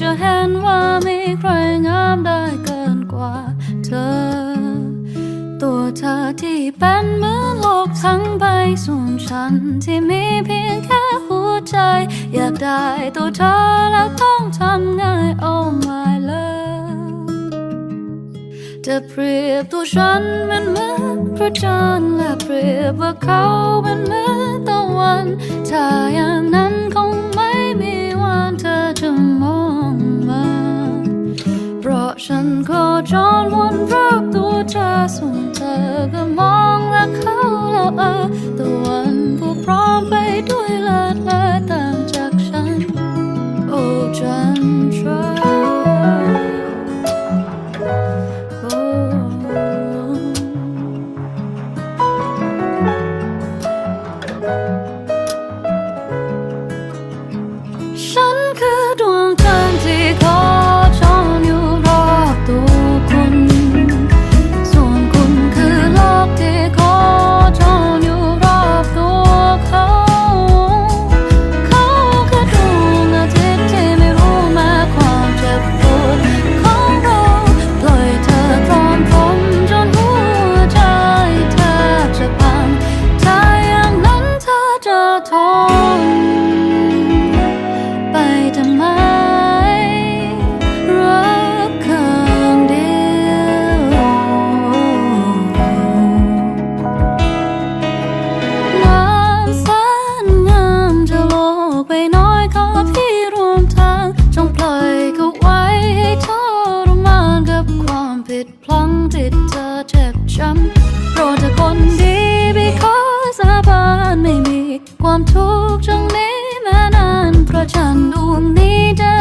จะเห็นว่ามีใครงามได้เกินกว่าเธอ ตัวเธอที่เป็นเหมือนโลกทั้งใบส่วนฉันที่มีเพียงแค่หัวใจ อยากได้ตัวเธอแล้วต้องทำไง Oh my love จะเปรียบตัวฉันมันเหมือนพระจันทร์และเปรียบว่าเขาเป็นเหมือนตะวันถ้าย่าง ฉันก็จนวนรอบตัวเธอส่วนเธอก็มองและเขาแล้วเออ ความทุกข์จงนี้มานานเพราะฉันดวงนี้เจะ